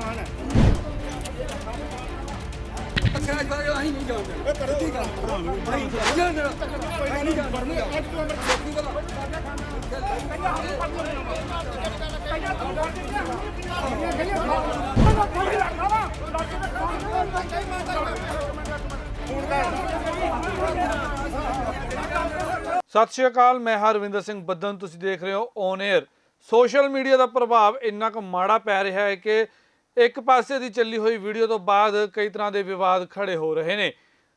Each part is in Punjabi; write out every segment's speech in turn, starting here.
ਨੌਜਵਾਨ ਹੈ ਅੱਛਾ ਜੀ ਅਸੀਂ ਨਹੀਂ ਜਾਣਦੇ ਸਿੱਧੀ ਗੱਲ ਭਾਈ ਜਾਣ ਦੇ ਅਸੀਂ ਨਹੀਂ ਜਾਣਦੇ ਸੱਚੀ ਗੱਲ ਸਤਿ ਸ਼੍ਰੀ ਅਕਾਲ, ਮੈਂ ਹਰਵਿੰਦਰ ਸਿੰਘ ਬੱਦਨ, ਤੁਸੀਂ ਦੇਖ ਰਹੇ ਹੋ ਔਨ 에ਅਰ ਸੋਸ਼ਲ ਮੀਡੀਆ ਦਾ ਪ੍ਰਭਾਵ ਇੰਨਾ ਕੁ ਮਾੜਾ ਪੈ ਰਿਹਾ ਹੈ ਕਿ ਇੱਕ ਪਾਸੇ ਦੀ ਚੱਲੀ ਹੋਈ ਵੀਡੀਓ ਤੋਂ ਬਾਅਦ ਕਈ ਤਰ੍ਹਾਂ ਦੇ ਵਿਵਾਦ ਖੜੇ ਹੋ ਰਹੇ ਨੇ।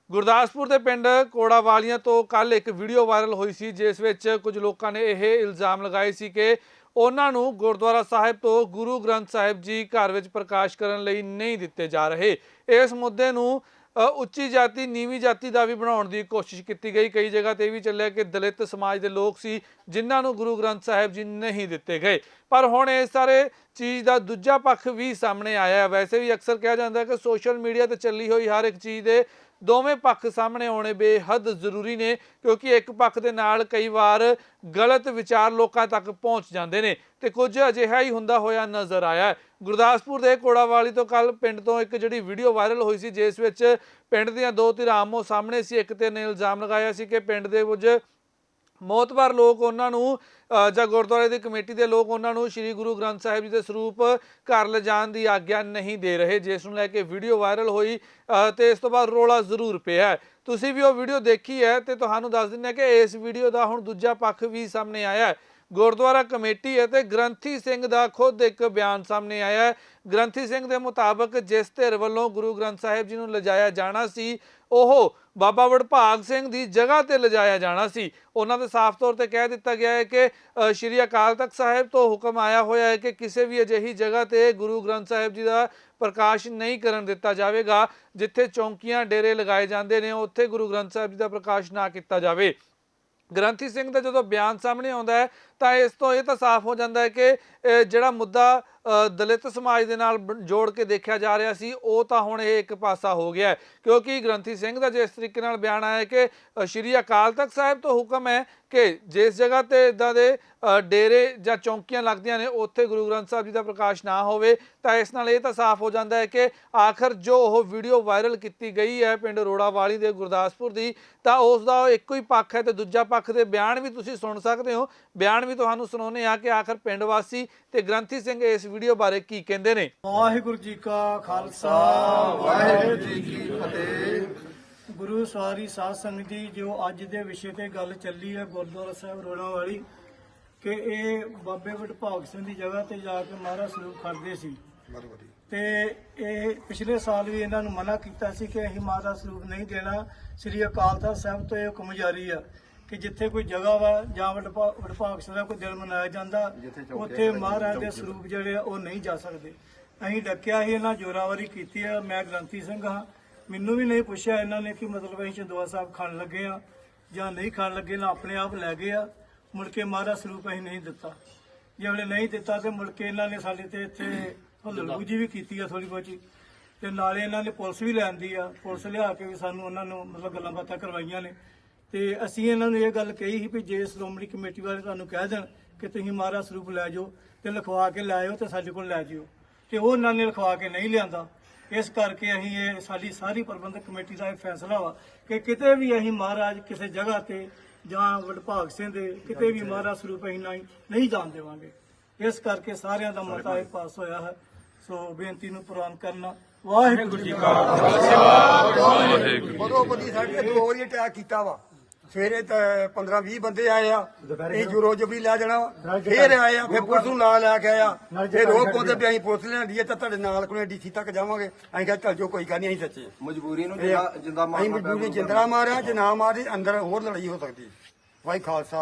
ਗੁਰਦਾਸਪੁਰ ਦੇ ਪਿੰਡ ਕੋੜਾਵਾਲੀਆਂ ਤੋਂ ਕੱਲ ਇੱਕ ਵੀਡੀਓ ਵਾਇਰਲ ਹੋਈ ਸੀ, ਜਿਸ ਵਿੱਚ ਕੁਝ ਲੋਕਾਂ ਨੇ ਇਹ ਇਲਜ਼ਾਮ ਲਗਾਏ ਸੀ ਕਿ ਉਹਨਾਂ ਨੂੰ ਗੁਰਦੁਆਰਾ ਸਾਹਿਬ ਤੋਂ ਗੁਰੂ ਗ੍ਰੰਥ ਸਾਹਿਬ ਜੀ ਘਰ ਵਿੱਚ ਪ੍ਰਕਾਸ਼ ਕਰਨ ਲਈ ਨਹੀਂ ਦਿੱਤੇ ਜਾ ਰਹੇ। ਇਸ ਮੁੱਦੇ ਨੂੰ ਉੱਚੀ ਜਾਤੀ, ਨੀਵੀਂ ਜਾਤੀ ਦਾ ਵੀ ਬਣਾਉਣ ਦੀ ਕੋਸ਼ਿਸ਼ ਕੀਤੀ ਗਈ। ਕਈ ਜਗ੍ਹਾ ਤੇ ਇਹ ਵੀ ਚੱਲਿਆ ਕਿ ਦਲਿਤ ਸਮਾਜ ਦੇ ਲੋਕ ਸੀ, ਜਿਨ੍ਹਾਂ ਨੂੰ ਗੁਰੂ ਗ੍ਰੰਥ ਸਾਹਿਬ ਜੀ ਨਹੀਂ ਦਿੱਤੇ ਗਏ। ਪਰ ਹੁਣ ਇਹ ਸਾਰੇ ਚੀਜ਼ ਦਾ ਦੂਜਾ ਪੱਖ ਵੀ ਸਾਹਮਣੇ ਆਇਆ ਵੈਸੇ ਵੀ ਅਕਸਰ ਕਿਹਾ ਜਾਂਦਾ ਕਿ ਸੋਸ਼ਲ ਮੀਡੀਆ ਤੇ ਚੱਲੀ ਹੋਈ ਹਰ ਇੱਕ ਚੀਜ਼ ਦੇ ਦੋਵੇਂ ਪੱਖ ਸਾਹਮਣੇ ਆਉਣੇ ਬੇਹੱਦ ਜ਼ਰੂਰੀ ਨੇ, ਕਿਉਂਕਿ ਇੱਕ ਪੱਖ ਦੇ ਨਾਲ ਕਈ ਵਾਰ ਗਲਤ ਵਿਚਾਰ ਲੋਕਾਂ ਤੱਕ ਪਹੁੰਚ ਜਾਂਦੇ ਨੇ ਤੇ ਕੁਝ ਅਜਿਹਾ ਹੀ ਹੁੰਦਾ ਹੋਇਆ ਨਜ਼ਰ ਆਇਆ ਗੁਰਦਾਸਪੁਰ ਦੇ ਕੋੜਾਵਾਲੀ ਤੋਂ ਕੱਲ ਪਿੰਡ ਤੋਂ ਇੱਕ ਜਿਹੜੀ ਵੀਡੀਓ ਵਾਇਰਲ ਹੋਈ ਸੀ ਜਿਸ ਵਿੱਚ ਪਿੰਡ ਦੀਆਂ ਦੋ ਧਿਰਾਂ ਆਮੋ ਸਾਹਮਣੇ ਸੀ ਇੱਕ ਤੇ ਨੇ ਇਲਜ਼ਾਮ ਲਗਾਇਆ ਸੀ ਕਿ ਪਿੰਡ ਦੇ ਕੁਝ ਮੌਤਬਰ ਲੋਕ ਉਹਨਾਂ ਨੂੰ ਜਾਂ ਗੁਰਦੁਆਰੇ ਦੀ ਕਮੇਟੀ ਦੇ ਲੋਕ ਉਹਨਾਂ ਨੂੰ ਸ੍ਰੀ ਗੁਰੂ ਗ੍ਰੰਥ ਸਾਹਿਬ ਜੀ ਦੇ ਸਰੂਪ ਘਰ ਲਿਜਾਣ ਦੀ ਆਗਿਆ ਨਹੀਂ ਦੇ ਰਹੇ ਜਿਸ ਨੂੰ ਲੈ ਕੇ ਵੀਡੀਓ ਵਾਇਰਲ ਹੋਈ ਅ, ਤੇ ਇਸ ਤੋਂ ਬਾਅਦ ਰੋਲਾ ਜ਼ਰੂਰ ਪਿਆ ਤੁਸੀਂ ਵੀ ਉਹ ਵੀਡੀਓ ਦੇਖੀ ਹੈ ਤੇ ਤੁਹਾਨੂੰ ਦੱਸ ਦਿੰਦੇ ਹਾਂ ਕਿ ਇਸ ਵੀਡੀਓ ਦਾ ਹੁਣ ਦੂਜਾ ਪੱਖ ਵੀ ਸਾਹਮਣੇ ਆਇਆ ਹੈ। ਗੁਰਦੁਆਰਾ ਕਮੇਟੀ ਅਤੇ ਗ੍ਰੰਥੀ ਸਿੰਘ ਦਾ ਖੁਦ ਇੱਕ ਬਿਆਨ ਸਾਹਮਣੇ ਆਇਆ ਹੈ। ਗ੍ਰੰਥੀ ਸਿੰਘ ਦੇ ਮੁਤਾਬਕ ਜਿਸ ਧਿਰ ਵੱਲੋਂ ਗੁਰੂ ਗ੍ਰੰਥ ਸਾਹਿਬ ਜੀ ਨੂੰ ਲਿਜਾਇਆ ਜਾਣਾ ਸੀ, ਉਹ ਬਾਬਾ ਵਡਭਾਗ ਸਿੰਘ ਦੀ ਜਗ੍ਹਾ ਤੇ ਲਿਜਾਇਆ ਜਾਣਾ ਸੀ। ਉਹਨਾਂ ਦੇ ਸਾਫ਼ ਤੌਰ ਤੇ ਕਹਿ ਦਿੱਤਾ ਗਿਆ ਹੈ ਕਿ ਸ਼੍ਰੀ ਅਕਾਲ ਤਖਤ ਸਾਹਿਬ ਤੋਂ ਹੁਕਮ ਆਇਆ ਹੋਇਆ ਹੈ ਕਿ ਕਿਸੇ ਵੀ ਅਜਿਹੀ ਜਗ੍ਹਾ ਤੇ ਗੁਰੂ ਗ੍ਰੰਥ ਸਾਹਿਬ ਜੀ ਦਾ ਪ੍ਰਕਾਸ਼ ਨਹੀਂ ਕਰਨ ਦਿੱਤਾ ਜਾਵੇਗਾ, ਜਿੱਥੇ ਚੌਂਕੀਆਂ, ਡੇਰੇ ਲਗਾਏ ਜਾਂਦੇ ਨੇ, ਉੱਥੇ ਗੁਰੂ ਗ੍ਰੰਥ ਸਾਹਿਬ ਜੀ ਦਾ ਪ੍ਰਕਾਸ਼ ਨਾ ਕੀਤਾ ਜਾਵੇ। ਗ੍ਰੰਥੀ ਸਿੰਘ ਦਾ ਜਦੋਂ ਬਿਆਨ ਸਾਹਮਣੇ ਆਉਂਦਾ ਹੈ, ਤਾਂ ਇਸ ਤੋਂ ਇਹ ਤਾਂ ਸਾਫ਼ ਹੋ ਜਾਂਦਾ ਹੈ ਕਿ ਜਿਹੜਾ ਮੁੱਦਾ ਦਲਿਤ ਸਮਾਜ ਦੇ ਨਾਲ ਬ- ਜੋੜ ਕੇ ਦੇਖਿਆ ਜਾ ਰਿਹਾ ਸੀ, ਉਹ ਤਾਂ ਹੁਣ ਇਹ ਇੱਕ ਪਾਸਾ ਹੋ ਗਿਆ ਕਿਉਂਕਿ ਗ੍ਰੰਥੀ ਸਿੰਘ ਦਾ ਜਿਸ ਤਰੀਕੇ ਨਾਲ ਬਿਆਨ ਆਇਆ ਕਿ ਸ਼੍ਰੀ ਅਕਾਲ ਤਖਤ ਸਾਹਿਬ ਤੋਂ ਹੁਕਮ ਹੈ ਕਿ ਜਿਸ ਜਗ੍ਹਾ ਤੇ ਇਦਾਂ ਦੇ ਡੇਰੇ ਜਾਂ ਚੌਂਕੀਆਂ ਲੱਗਦੀਆਂ ਨੇ, ਉੱਥੇ ਗੁਰੂ ਗ੍ਰੰਥ ਸਾਹਿਬ ਜੀ ਦਾ ਪ੍ਰਕਾਸ਼ ਨਾ ਹੋਵੇ, ਤਾਂ ਇਸ ਨਾਲ ਇਹ ਤਾਂ ਸਾਫ਼ ਹੋ ਜਾਂਦਾ ਹੈ ਕਿ ਆਖਰ ਜੋ ਉਹ ਵੀਡੀਓ ਵਾਇਰਲ ਕੀਤੀ ਗਈ ਹੈ ਪਿੰਡ ਰੋੜਾਵਾਲੀ ਦੇ ਗੁਰਦਾਸਪੁਰ ਦੀ, ਤਾਂ ਉਸ ਦਾ ਇੱਕੋ ਹੀ ਪੱਖ ਹੈ ਤੇ ਦੂਜਾ ਪੱਖ ਦੇ ਬਿਆਨ ਵੀ ਤੁਸੀਂ ਸੁਣ ਸਕਦੇ ਹੋ। ਬਿਆਨ ਵੀ ਤੁਹਾਨੂੰ ਸੁਣਾਉਂਦੇ ਆ ਕਿ ਆਖਰ ਪਿੰਡ ਵਾਸੀ ਤੇ ਗ੍ਰੰਥੀ ਸਿੰਘ ਇਸ ਵੀਡੀਓ ਬਾਰੇ ਕੀ ਕਹਿੰਦੇ ਨੇ? ਵਾਹਿਗੁਰੂ ਜੀ ਕਾ ਖਾਲਸਾ, ਵਾਹਿਗੁਰੂ ਜੀ ਕੀ ਫਤਿਹ। ਗੁਰੂ ਸਵਾਰੀ ਸਾਧ ਸੰਗਤ ਜੀ, ਜੋ ਅੱਜ ਦੇ ਵਿਸ਼ੇ ਤੇ ਗੱਲ ਚੱਲੀ ਹੈ ਗੁਰਦੁਆਰਾ ਸਾਹਿਬ ਰੋਣਾ ਵਾਲੀ, ਕਿ ਇਹ ਬਾਬੇ ਵਡਭਾਗ ਸਿੰਘ ਦੀ ਜਗ੍ਹਾ ਤੇ ਜਾ ਕੇ ਮਹਾਰਾਜ ਸਰੂਪ ਖੜਦੇ ਸੀ। ਤੇ ਇਹ ਪਿਛਲੇ ਸਾਲ ਵੀ ਇਹਨਾਂ ਨੂੰ ਮਨਾ ਕੀਤਾ ਸੀ ਕਿ ਅਸੀਂ ਮਹਾਰਾਜ ਸਰੂਪ ਨਹੀਂ ਦੇਣਾ। ਸ੍ਰੀ ਅਕਾਲ ਤਖਤ ਸਾਹਿਬ ਤੋਂ ਇਹ ਹੁਕਮ ਜਾਰੀ ਆ। ਕਿ ਜਿੱਥੇ ਕੋਈ ਜਗ੍ਹਾ ਵਾ ਜਾਂ ਵਡਭਾ- ਵਡਭਾਗ ਸਿੰਘ ਦਾ ਕੋਈ ਦਿਨ ਮਨਾਇਆ ਜਾਂਦਾ ਉੱਥੇ ਮਹਾਰਾਜ ਦੇ ਸਰੂਪ ਜਿਹੜੇ ਆ ਉਹ ਨਹੀਂ ਜਾ ਸਕਦੇ। ਅਸੀਂ ਡੱਕਿਆ ਸੀ ਇਹਨਾਂ ਜੋਰਾਵਰੀ ਕੀਤੀ ਆ ਮੈਂ ਗ੍ਰੰਥੀ ਸਿੰਘ ਹਾਂ। ਮੈਨੂੰ ਵੀ ਨਹੀਂ ਪੁੱਛਿਆ ਇਹਨਾਂ ਨੇ ਕਿ ਮਤਲਬ ਅਸੀਂ ਚੰਦਵਾ ਸਾਹਿਬ ਖਾਣ ਲੱਗੇ ਆ ਜਾਂ ਨਹੀਂ ਖਾਣ ਲੱਗੇ ਨਾ ਆਪਣੇ ਆਪ ਲੈ ਗਏ ਆ। ਮੁੜ ਕੇ ਮਹਾਰਾਜ ਸਰੂਪ ਅਸੀਂ ਨਹੀਂ ਦਿੱਤਾ। ਜੇ ਉਹਨੇ ਨਹੀਂ ਦਿੱਤਾ ਤੇ ਮੁੜ ਕੇ ਇਹਨਾਂ ਨੇ ਸਾਡੇ ਤੇ ਇੱਥੇ ਹੁਲੜਬੂਜੀ ਵੀ ਕੀਤੀ ਆ ਥੋੜੀ ਬਹੁਤੀ। ਤੇ ਨਾਲੇ ਇਹਨਾਂ ਨੇ ਪੁਲਿਸ ਵੀ ਲੈਂਦੀ ਆ। ਪੁਲਿਸ ਲਿਆ ਕੇ ਵੀ ਸਾਨੂੰ ਉਹਨਾਂ ਨੂੰ ਮਤਲਬ ਗੱਲਾਂ ਬਾਤਾਂ ਕਰਵਾਈਆਂ ਨੇ। ਤੇ ਅਸੀਂ ਇਹਨਾਂ ਨੂੰ ਇਹ ਗੱਲ ਕਹੀ ਸੀ ਵੀ ਜੇ ਸ਼੍ਰੋਮਣੀ ਕਮੇਟੀ ਵਾਲੇ ਤੁਹਾਨੂੰ ਕਹਿ ਦੇਣ ਕਿ ਤੁਸੀਂ ਮਹਾਰਾਜ ਸਰੂਪ ਲੈ ਜਾਓ ਤੇ ਲਿਖਵਾ ਕੇ ਲੈ ਆਇਓ ਤੇ ਸਾਡੇ ਕੋਲ ਲੈ ਜਿਓ ਤੇ ਉਹ ਉਹਨਾਂ ਨੇ ਲਿਖਵਾ ਕੇ ਨਹੀਂ ਲਿਆਂਦਾ। ਇਸ ਕਰਕੇ ਅਸੀਂ ਇਹ ਸਾਡੀ ਸਾਰੀ ਪ੍ਰਬੰਧਕ ਕਮੇਟੀ ਦਾ ਇਹ ਫੈਸਲਾ ਵਾ ਕਿ ਕਿਤੇ ਵੀ ਅਸੀਂ ਮਹਾਰਾਜ ਕਿਸੇ ਜਗ੍ਹਾ ਤੇ ਜਾਂ ਵਡਭਾਗ ਸਿੰਘ ਦੇ ਕਿਤੇ ਵੀ ਮਹਾਰਾਜ ਸਰੂਪ ਅਸੀਂ ਨਹੀਂ ਨਹੀਂ ਜਾਣ ਦੇਵਾਂਗੇ। ਇਸ ਕਰਕੇ ਸਾਰਿਆਂ ਦਾ ਮਤਾ ਇਹ ਪਾਸ ਹੋਇਆ ਹੈ। ਸੋ ਬੇਨਤੀ ਨੂੰ ਪ੍ਰਵਾਨ ਕਰਨਾ। ਵਾਹਿਗੁਰੂ ਜੀ ਕਾ ਬਦੋ ਬਦੀ ਸਾਡੇ ਤੇ ਦੋ ਵਾਰੀ ਅਟੈਕ ਕੀਤਾ ਵਾ। ਸਵੇਰੇ ਤਾਂ 15 20 ਬੰਦੇ ਆਏ ਆ ਇਹ ਜੁਰੋ ਜਬਰੀ ਲੈ ਜਾਣਾ। ਫੇਰ ਆਏ ਆ ਫਿਰ ਪੁਲਿਸ ਨੂੰ ਨਾਲ ਲੈ ਕੇ ਆਇਆ। ਫਿਰ ਉਹ ਕਹਿੰਦੇ ਵੀ ਅਸੀਂ ਪੁਲਿਸ ਲੈਂਦੀ ਹੈ ਤਾਂ ਤੁਹਾਡੇ ਨਾਲ ਕੋਲੇ ਡੀਸੀ ਤੱਕ ਜਾਵਾਂਗੇ। ਅਸੀਂ ਕਿਹਾ ਚੱਲ ਜੋ ਕੋਈ ਗੱਲ ਨਹੀਂ ਅਸੀਂ ਸੱਚੇ। ਮਜਬੂਰੀ ਨੂੰ ਜਿੰਦਾ ਜਿੰਦਾ ਅਸੀਂ ਮਾਰਨਾ ਮਜਬੂਰੀ ਜਿੰਦਰਾ ਮਾਰਿਆ ਜੇ ਨਾ ਮਾਰੀ ਅੰਦਰ ਹੋਰ ਲੜਾਈ ਹੋ ਸਕਦੀ। ਵਾਹਿ ਖਾਲਸਾ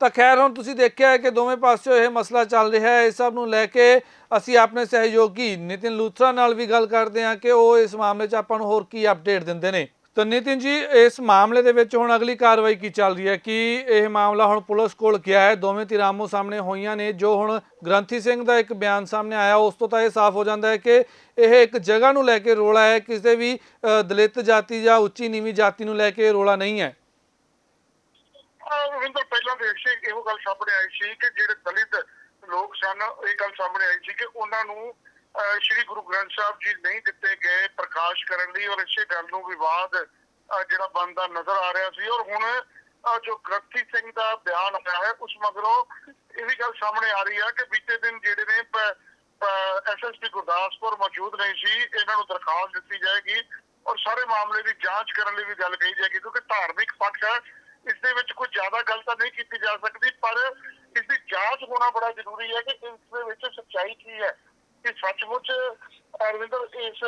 ਤਾਂ ਖੈਰ ਹੁਣ ਤੁਸੀਂ ਦੇਖਿਆ ਹੈ ਕਿ ਦੋਵੇਂ ਪਾਸਿਓਂ ਇਹ ਮਸਲਾ ਚੱਲ ਰਿਹਾ ਹੈ। ਇਸ ਸਭ ਨੂੰ ਲੈ ਕੇ ਅਸੀਂ ਆਪਣੇ ਸਹਿਯੋਗੀ ਨਿਤਿਨ ਲੂਥਰਾ ਨਾਲ ਵੀ ਗੱਲ ਕਰਦੇ ਹਾਂ ਕਿ ਉਹ ਇਸ ਮਾਮਲੇ 'ਚ ਆਪਾਂ ਨੂੰ ਹੋਰ ਕੀ ਅਪਡੇਟ ਦਿੰਦੇ ਨੇ। ਤਾਂ ਨਿਤਿਨ ਜੀ, ਇਸ ਮਾਮਲੇ ਦੇ ਵਿੱਚ ਹੁਣ ਅਗਲੀ ਕਾਰਵਾਈ ਕੀ ਚੱਲ ਰਹੀ ਹੈ? ਕਿ ਇਹ ਮਾਮਲਾ ਹੁਣ ਪੁਲਿਸ ਕੋਲ ਗਿਆ ਹੈ? ਦੋਵੇਂ ਧਿਰਾਮੋ ਸਾਹਮਣੇ ਹੋਈਆਂ ਨੇ, ਜੋ ਹੁਣ ਗ੍ਰੰਥੀ ਸਿੰਘ ਦਾ ਇੱਕ ਬਿਆਨ ਸਾਹਮਣੇ ਆਇਆ, ਉਸ ਤੋਂ ਤਾਂ ਇਹ ਸਾਫ਼ ਹੋ ਜਾਂਦਾ ਹੈ ਕਿ ਇਹ ਇੱਕ ਜਗ੍ਹਾ ਨੂੰ ਲੈ ਕੇ ਰੋਲਾ ਹੈ, ਕਿਸੇ ਵੀ ਦਲਿਤ ਜਾਤੀ ਜਾਂ ਉੱਚੀ ਨੀਵੀਂ ਜਾਤੀ ਨੂੰ ਲੈ ਕੇ ਰੋਲਾ ਨਹੀਂ ਹੈ। ਰਵਿੰਦਰ ਪਹਿਲਾਂ ਦੇਖ ਸੀ ਇਹੋ ਗੱਲ ਸਾਹਮਣੇ ਆਈ ਸੀ ਕਿ ਜਿਹੜੇ ਦਲਿਤ ਲੋਕ ਸਨ, ਇਹ ਗੱਲ ਸਾਹਮਣੇ ਆਈ ਸੀ ਕਿ ਉਹਨਾਂ ਨੂੰ ਸ਼੍ਰੀ ਗੁਰੂ ਗ੍ਰੰਥ ਸਾਹਿਬ ਜੀ ਨਹੀਂ ਦਿੱਤੇ ਗਏ ਪ੍ਰਕਾਸ਼ ਕਰਨ ਲਈ ਔਰ ਇਸੇ ਗੱਲ ਨੂੰ ਵਿਵਾਦ ਜਿਹੜਾ ਬਣਦਾ ਨਜ਼ਰ ਆ ਰਿਹਾ ਸੀ ਔਰ ਹੁਣ ਜੋ ਗ੍ਰੰਥੀ ਸਿੰਘ ਦਾ ਬਿਆਨ ਆਇਆ ਹੈ, ਉਸ ਮਗਰੋਂ ਇਹ ਵੀ ਗੱਲ ਸਾਹਮਣੇ ਆ ਰਹੀ ਹੈ ਕਿ ਬੀਤੇ ਦਿਨ ਜਿਹੜੇ ਨੇ ਐਸਐਸਪੀ ਗੁਰਦਾਸਪੁਰ ਮੌਜੂਦ ਨਹੀਂ ਸੀ, ਇਹਨਾਂ ਨੂੰ ਦਰਖਾਸਤ ਦਿੱਤੀ ਜਾਏਗੀ ਔਰ ਸਾਰੇ ਮਾਮਲੇ ਦੀ ਜਾਂਚ ਕਰਨ ਲਈ ਵੀ ਗੱਲ ਕਹੀ ਜਾਏਗੀ ਕਿਉਂਕਿ ਧਾਰਮਿਕ ਪੱਖ ਹੈ, ਇਸ ਦੇ ਵਿੱਚ ਕੋਈ ਜ਼ਿਆਦਾ ਗੱਲ ਤਾਂ ਨਹੀਂ ਕੀਤੀ ਜਾ ਸਕਦੀ, ਪਰ ਇਸ ਦੀ ਜਾਂਚ ਹੋਣਾ ਬੜਾ ਜ਼ਰੂਰੀ ਹੈ ਕਿ ਇਸ ਦੇ ਵਿੱਚ ਸੱਚਾਈ ਕੀ ਹੈ। ਕਿ ਸੱਚਮੁੱਚ ਅਰਵਿੰਦਰ ਇਸ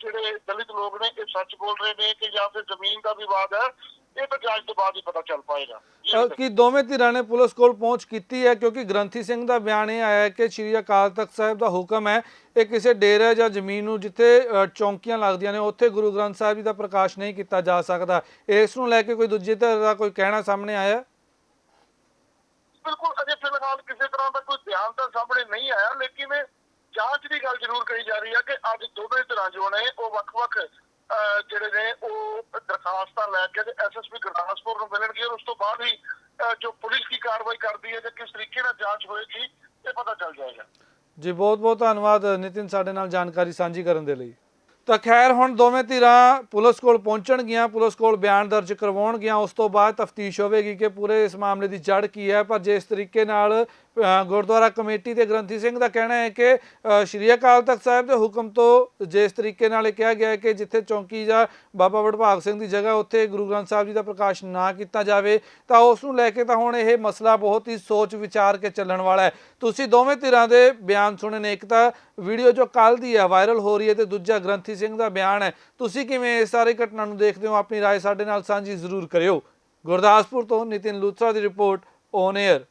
ਜਿਹੜੇ ਦਲਿਤ ਲੋਕ ਨੇ ਇਹ ਸੱਚ ਬੋਲ ਰਹੇ ਨੇ ਕਿ ਜਾਂ ਫਿਰ ਜ਼ਮੀਨ ਦਾ ਵਿਵਾਦ ਹੈ ਇਹ ਤਾਂ ਜਾਂਚ ਤੋਂ ਬਾਅਦ ਹੀ ਪਤਾ ਚੱਲ ਪਾਏਗਾ ਕੀ ਦੋਵੇਂ ਧਿਰਾਂ ਨੇ ਪੁਲਿਸ ਕੋਲ ਪਹੁੰਚ ਕੀਤੀ ਹੈ ਕਿਉਂਕਿ ਗ੍ਰੰਥੀ ਸਿੰਘ ਦਾ ਬਿਆਨ ਇਹ ਆਇਆ ਹੈ ਕਿ ਸ਼੍ਰੀ ਅਕਾਲ ਤਖਤ ਸਾਹਿਬ ਦਾ ਹੁਕਮ ਹੈ ਇਹ ਕਿਸੇ ਡੇਰੇ ਜਾਂ ਜ਼ਮੀਨ ਨੂੰ ਜਿੱਥੇ ਚੌਂਕੀਆਂ ਲੱਗਦੀਆਂ ਨੇ ਉੱਥੇ ਗੁਰੂ ਗ੍ਰੰਥ ਸਾਹਿਬ ਜੀ ਦਾ ਪ੍ਰਕਾਸ਼ ਨਹੀਂ ਕੀਤਾ ਜਾ ਸਕਦਾ ਇਸ ਨੂੰ ਲੈ ਕੇ ਕੋਈ ਦੂਜੀ ਧਿਰ ਦਾ ਕੋਈ ਕਹਿਣਾ ਸਾਹਮਣੇ ਆਇਆ? ਬਿਲਕੁਲ ਅਜੇ ਫਿਲਹਾਲ ਕਿਸੇ ਤਰ੍ਹਾਂ ਦਾ ਕੋਈ ਬਿਆਨ ਤਾਂ ਸਾਹਮਣੇ ਨਹੀਂ ਆਇਆ ਲੇਕਿਨ ਜਾਂਚ ਦੀ ਗੱਲ ਜ਼ਰੂਰ ਕਹੀ ਜਾ ਰਹੀ ਹੈ ਕਿ ਅੱਜ ਦੋਵੇਂ ਤਰ੍ਹਾਂ ਜੋ ਨੇ, ਉਹ ਵੱਖ-ਵੱਖ ਜਿਹੜੇ ਨੇ, ਉਹ ਦਰਖਾਸਤਾਂ ਲੈ ਕੇ ਐਸਐਸਪੀ ਗੁਰਦਾਸਪੁਰ ਨੂੰ ਮਿਲਣਗੇ ਔਰ ਉਸ ਤੋਂ ਬਾਅਦ ਹੀ ਜੋ ਪੁਲਿਸ ਕੀ ਕਾਰਵਾਈ ਕਰਦੀ ਹੈ ਤੇ ਕਿਸ ਤਰੀਕੇ ਨਾਲ ਜਾਂਚ ਹੋਏਗੀ, ਇਹ ਪਤਾ ਚੱਲ ਜਾਏਗਾ। ਜੀ ਬਹੁਤ ਬਹੁਤ ਧੰਨਵਾਦ ਨਿਤਿਨ ਸਾਡੇ ਨਾਲ ਜਾਣਕਾਰੀ ਸਾਂਝੀ ਕਰਨ ਦੇ ਲਈ। ਤਾਂ ਖੈਰ, ਹੁਣ ਦੋਵੇਂ ਧਿਰਾਂ ਪੁਲਿਸ ਕੋਲ ਪਹੁੰਚਣਗੀਆਂ, ਪੁਲਿਸ ਕੋਲ ਬਿਆਨ ਦਰਜ ਕਰਵਾਉਣਗੀਆਂ, ਉਸ ਤੋਂ ਬਾਅਦ ਤਫਤੀਸ਼ ਹੋਵੇਗੀ ਕਿ ਪੂਰੇ ਇਸ ਮਾਮਲੇ ਦੀ ਜੜ ਕੀ ਹੈ, ਪਰ ਜਿਸ ਤਰੀਕੇ ਨਾਲ ਗੁਰਦੁਆਰਾ ਕਮੇਟੀ ਦੇ ਗ੍ਰੰਥੀ ਸਿੰਘ ਦਾ ਕਹਿਣਾ ਹੈ ਕਿ ਸ਼੍ਰੀ ਅਕਾਲ ਤਖਤ ਸਾਹਿਬ ਦੇ ਹੁਕਮ ਤੋਂ ਜਿਸ ਤਰੀਕੇ ਨਾਲ ਕਿਹਾ ਗਿਆ ਹੈ ਕਿ ਜਿੱਥੇ ਚੌਂਕੀ ਜਾਂ ਬਾਬਾ ਵਡਭਾਗ ਸਿੰਘ ਦੀ ਜਗ੍ਹਾ ਉੱਥੇ ਗੁਰੂ ਗ੍ਰੰਥ ਸਾਹਿਬ ਜੀ ਦਾ ਪ੍ਰਕਾਸ਼ ਨਾ ਕੀਤਾ ਜਾਵੇ, ਤਾਂ ਉਸ ਨੂੰ ਲੈ ਕੇ ਤਾਂ ਹੁਣ ਇਹ ਮਸਲਾ ਬਹੁਤ ਹੀ ਸੋਚ ਵਿਚਾਰ ਕੇ ਚੱਲਣ ਵਾਲਾ ਹੈ। ਤੁਸੀਂ ਦੋਵੇਂ ਧਿਰਾਂ ਦੇ ਬਿਆਨ ਸੁਣੇ ਨੇ, ਇੱਕ ਤਾਂ ਵੀਡੀਓ ਜੋ ਕੱਲ ਦੀ ਹੈ, ਵਾਇਰਲ ਹੋ ਰਹੀ ਹੈ ਤੇ ਦੂਜਾ ਗ੍ਰੰਥੀ ਸਿੰਘ ਦਾ ਬਿਆਨ ਹੈ। ਤੁਸੀਂ ਕਿਵੇਂ ਇਹ ਸਾਰੀ ਘਟਨਾ ਨੂੰ ਦੇਖਦੇ ਹੋ? ਆਪਣੀ رائے ਸਾਡੇ ਨਾਲ ਸਾਂਝੀ ਜ਼ਰੂਰ ਕਰਿਓ। ਗੁਰਦਾਸਪੁਰ ਤੋਂ ਨਿਤਿਨ ਲੂਥਰਾ ਦੀ ਰਿਪੋਰਟ, ਓਨ 에ਅਰ